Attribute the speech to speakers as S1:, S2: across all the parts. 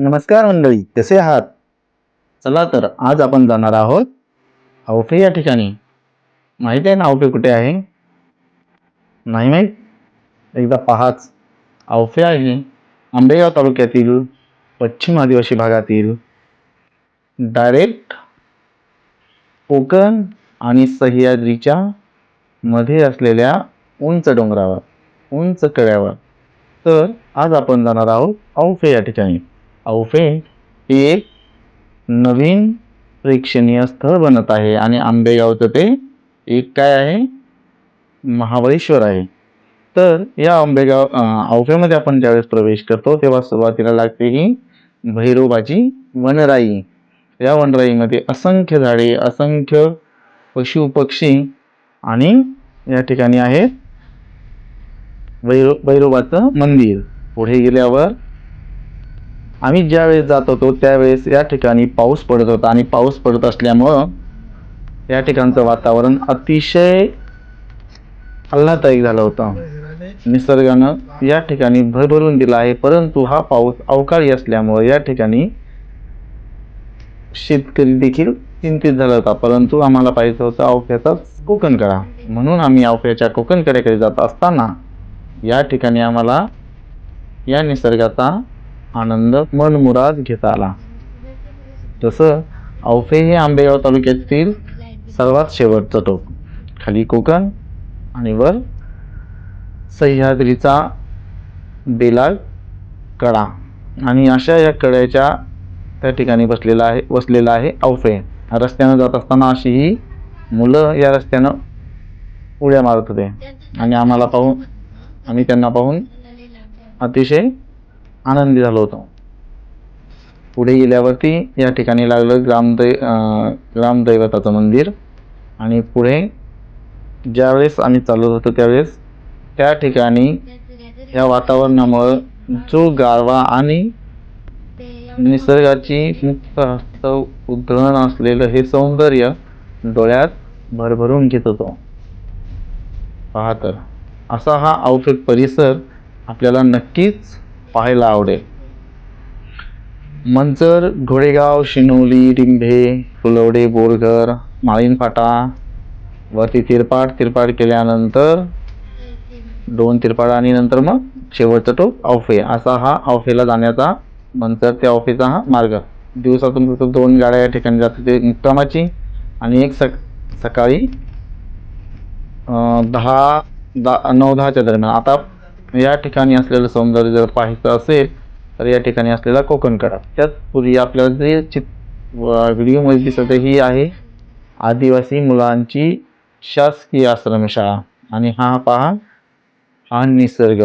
S1: नमस्कार मंडळी कसे आहात? चला तर. आज आपण जाणार आहोत अवफे या ठिकाणी. माहिती आहे ना अवफे कुठे आहे? नाही माहीत? एकदा पहाच. अवफे आहे आंबेगाव तालुक्यातील पश्चिम आदिवासी भागातील डायरेक्ट कोकण आणि सह्याद्रीच्या मध्ये असलेल्या उंच डोंगरावर उंच कड्यावर. तर आज आपण जाणार आहोत औफे या ठिकाणी. औफे हे एक नवीन प्रेक्षणीय स्थळ बनत आहे आणि आंबेगावचं ते एक काय आहे? महाबळेश्वर आहे. तर या आंबेगाव औफेमध्ये आपण ज्यावेळेस प्रवेश करतो तेव्हा सुरुवातीला लागते ही भैरोबाची वनराई. या वनराईमध्ये असंख्य झाडे असंख्य पशु पक्षी आणि या ठिकाणी आहे भैरो भैरोबाचं मंदिर. पुढे गेल्यावर आम्ही ज्यावेळेस जात होतो त्यावेळेस या ठिकाणी पाऊस पडत होता आणि पाऊस पडत असल्यामुळं या ठिकाणचं वातावरण अतिशय आल्हादायक झालं होतं. निसर्गानं या ठिकाणी भरभरून दिला आहे परंतु हा पाऊस अवकाळी असल्यामुळं या ठिकाणी शेतकरी देखील चिंतित झाला होता. परंतु आम्हाला पाहिजे होतं अवफ्याचा कोकण करा म्हणून आम्ही अवफ्याच्या कोकण कड्याकडे जात असताना या ठिकाणी आम्हाला या निसर्गाचा आनंद मनमुराद घेता आला तसं अवफे हे आंबेगाव तालुक्यातील सर्वात शेवटचं टोक. खाली कोकण आणि वर सह्याद्रीचा बेलाल कडा. आणि अशा या कड्याच्या त्या ठिकाणी बसलेला आहे बसलेला आहे अवफे रस्त्यानं जात असताना अशी ही मुलं या रस्त्यानं उड्या मारत होते. आणि आम्हाला पाहून आम्ही त्यांना पाहून अतिशय आनंदी झालो होतो. पुढे गेल्यावरती या ठिकाणी लागलं ग्रामदै ग्रामदैवताचं मंदिर. आणि पुढे ज्यावेळेस आम्ही चालत होतो त्यावेळेस त्या ठिकाणी या वातावरणामुळं जो गारवा आणि निसर्गाची मुक्त हस्त उद्धरण असलेलं हे सौंदर्य डोळ्यात भरभरून घेत होतो. पहा तर असा हा औफिक परिसर आपल्याला नक्कीच पाहायला आवडेल. मंचर घोडेगाव शिनोली डिंभे फुलवडे बोरघर माळीनफाटा वरती तिरपाट तिरपाट केल्यानंतर दोन तिरपाट आणि नंतर मग शेवटचा टोक अवफे असा हा अवफेला जाण्याचा मंचर ते अवफेचा हा मार्ग. दिवसातून फक्त दोन गाड्या या ठिकाणी जातात. ते मुक्कामाची आणि एक सक सकाळी दहा दा नऊ दहाच्या दरम्यान. आता या ठिकाणी असलेलं सौंदर्य जर पाहायचं असेल तर या ठिकाणी असलेला कोकण कडा. त्याच पूर्वी आपल्याला जे चित व्हिडिओमध्ये दिसत आहे ही आहे आदिवासी मुलांची शासकीय आश्रमशाळा. आणि हा पहा हा निसर्ग.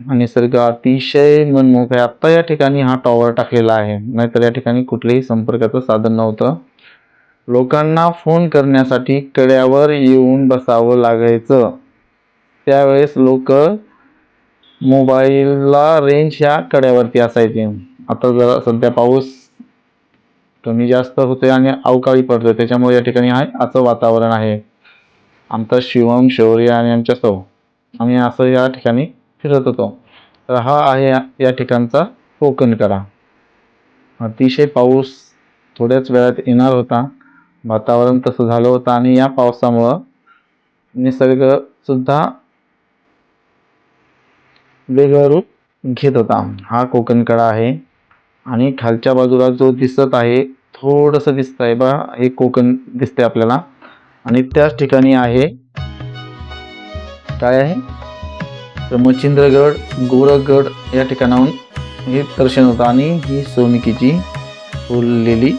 S1: हा निसर्ग अतिशय मनमोहक आहे. आत्ता या ठिकाणी हा टॉवर टाकलेला आहे. नाहीतर या ठिकाणी कुठलेही संपर्काचं साधन नव्हतं. लोकांना फोन करण्यासाठी कड्यावर येऊन बसावं लागायचं. त्यावेळेस लोक मोबाईलला रेंज ह्या कड्यावरती असायची. आता जरा सध्या पाऊस कमी जास्त होते आणि अवकाळी पडतो त्याच्यामुळे या ठिकाणी आहे असं वातावरण आहे. आमचा शिवम शौर्य आणि आमच्या सौ. आम्ही असं या ठिकाणी फिरत होतो. तर हा आहे या- ठिकाणचा कोकण कडा. अतिशय पाऊस थोड्याच वेळात येणार होता. वातावरण तसं झालं होतं आणि या पावसामुळं निसर्गसुद्धा वेगळं रूप घेत होता. हा कोकण कडा आहे आणि खालच्या बाजूला जो दिसत आहे थोडंसं दिसत आहे बा हे कोकण दिसते आपल्याला. आणि त्याच ठिकाणी आहे काय आहे? तर मच्छिंद्रगड गोरखगड या ठिकाणाहून हे दर्शन होतं आणि ही सोनकीची फुललेली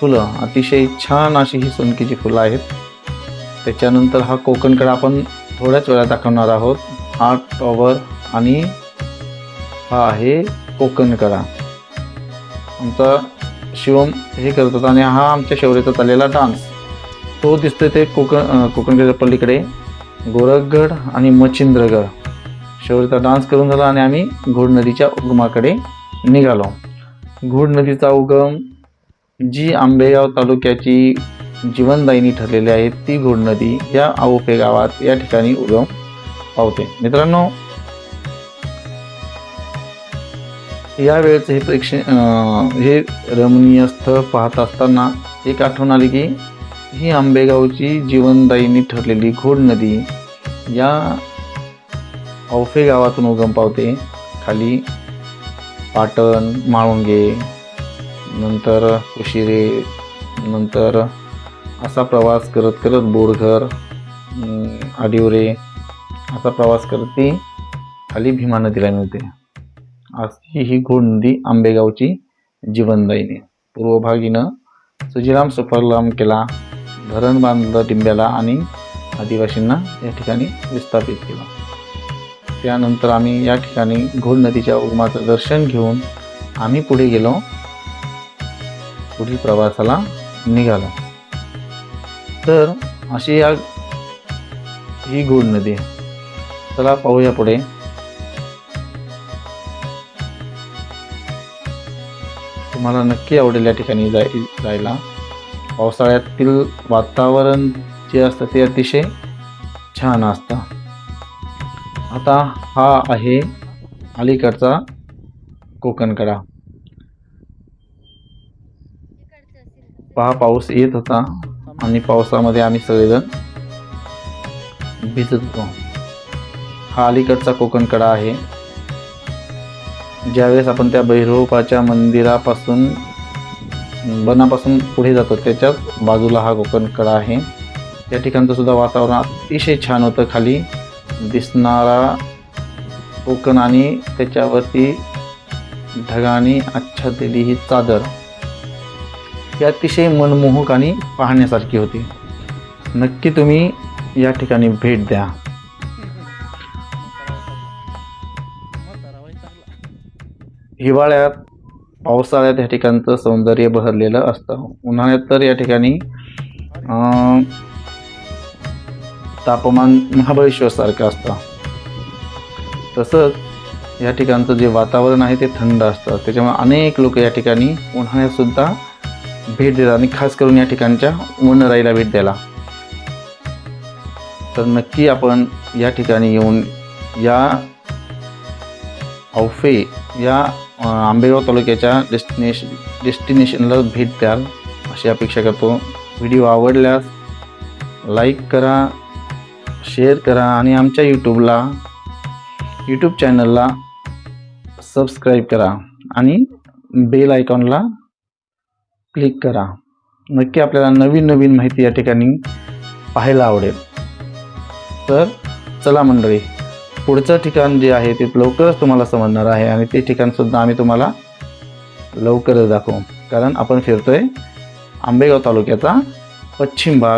S1: फुलं. अतिशय छान अशी ही सोनकीची फुलं आहेत. त्याच्यानंतर हा कोकणकडे आपण थोड्याच वेळात दाखवणार आहोत. हा टॉवर आणि हा आहे कोकणकरा आमचा शिवम हे करत होता आणि हा आमच्या शौर्याचा चाललेला डान्स. तो दिसतोय ते कोकण अं, कोकणकडच्या पलीकडे. गोरखगड आणि मच्छिंद्रगड. शौर्याचा डान्स करून झाला आणि आम्ही घोड नदीच्या उगमाकडे निघालो. घोड नदीचा उगम जी आंबेगाव तालुक्याची जीवनदायिनी ठरलेली आहे ती घोड नदी या आवोपे गावात या ठिकाणी उगम पावते. मित्रांनो यावेळेचं हे प्रेक्ष हे रमणीय स्थळ पाहत असताना एक आठवण आली की ही आंबेगावची जीवनदायीनी ठरलेली घोड नदी या औफे गावातून उगम पावते. खाली पाटण माळुंगे नंतर उशिरे नंतर असा प्रवास करत करत बोरघर आडिवरे असा प्रवास करत ती खाली भीमा नदीला मिळते अशी ही घोड नदी आंबेगावची जीवनदायिनी पूर्वभागीनं सुजीराम सुजिराम सुफरलाम केला धरण बांधलं टिंब्याला आणि आदिवासींना या ठिकाणी विस्थापित केलं. त्यानंतर आम्ही या ठिकाणी घोड नदीच्या उगमाचं दर्शन घेऊन आम्ही पुढे गेलो. पुढील प्रवासाला निघालो. तर अशी या ही घोड नदी आहे. चला पाहूया पुढे. तुम्हाला नक्की आवडेल या ठिकाणी जाय जायला. पावसाळ्यातील वातावरण जे असतं ते अतिशय छान असतं. आता हा आहे अलीकडचा कोकणकडा. पहा पाऊस येत होता आणि पावसामध्ये आम्ही सगळेजण भिजत होतो. हा अलीकडचा कोकणकडा आहे. ज्यावेळेस आपण त्या भैरवपाच्या मंदिरापासून बनापासून पुढे जातो त्याच्याच बाजूला हा कोकणकडा आहे. या ठिकाणचं सुद्धा वातावरण अतिशय छान होतं. खाली दिसणारा कोकण आणि त्याच्यावरती ढगाने आच्छादलेली ही चादर ही अतिशय मनमोहक आणि पाहण्यासारखी होती. नक्की तुम्ही या ठिकाणी भेट द्या. हिवाळ्यात पावसाळ्यात या ठिकाणचं सौंदर्य बहरलेलं असतं. उन्हाळ्यात तर या ठिकाणी तापमान महाबळेश्वरसारखं असतं. तसंच या ठिकाणचं जे वातावरण आहे ते थंड असतं. त्याच्यामुळे अनेक लोक या ठिकाणी उन्हाळ्यातसुद्धा भेट देतात आणि खास करून या ठिकाणच्या वनराईला भेट द्यायला. तर नक्की आपण या ठिकाणी येऊन या औफे या आंबेगाव तालुक्याच्या डेस्टिनेश डेस्टिनेशनला भेट द्याल अशी अपेक्षा करतो. व्हिडिओ आवडल्यास लाईक करा शेअर करा आणि आमच्या यूट्यूबला यूट्यूब चॅनलला सबस्क्राईब करा आणि बेल आयकॉनला क्लिक करा. नक्की आपल्याला नवीन नवीन माहिती या ठिकाणी पाहायला आवडेल. तर चला मंडळी पुढचं ठिकाण जे आहे ते लवकरच तुम्हाला समजणार आहे आणि ते ठिकाणसुद्धा आम्ही तुम्हाला लवकरच दाखवू. कारण आपण फिरतोय आंबेगाव तालुक्याचा पश्चिम भाग.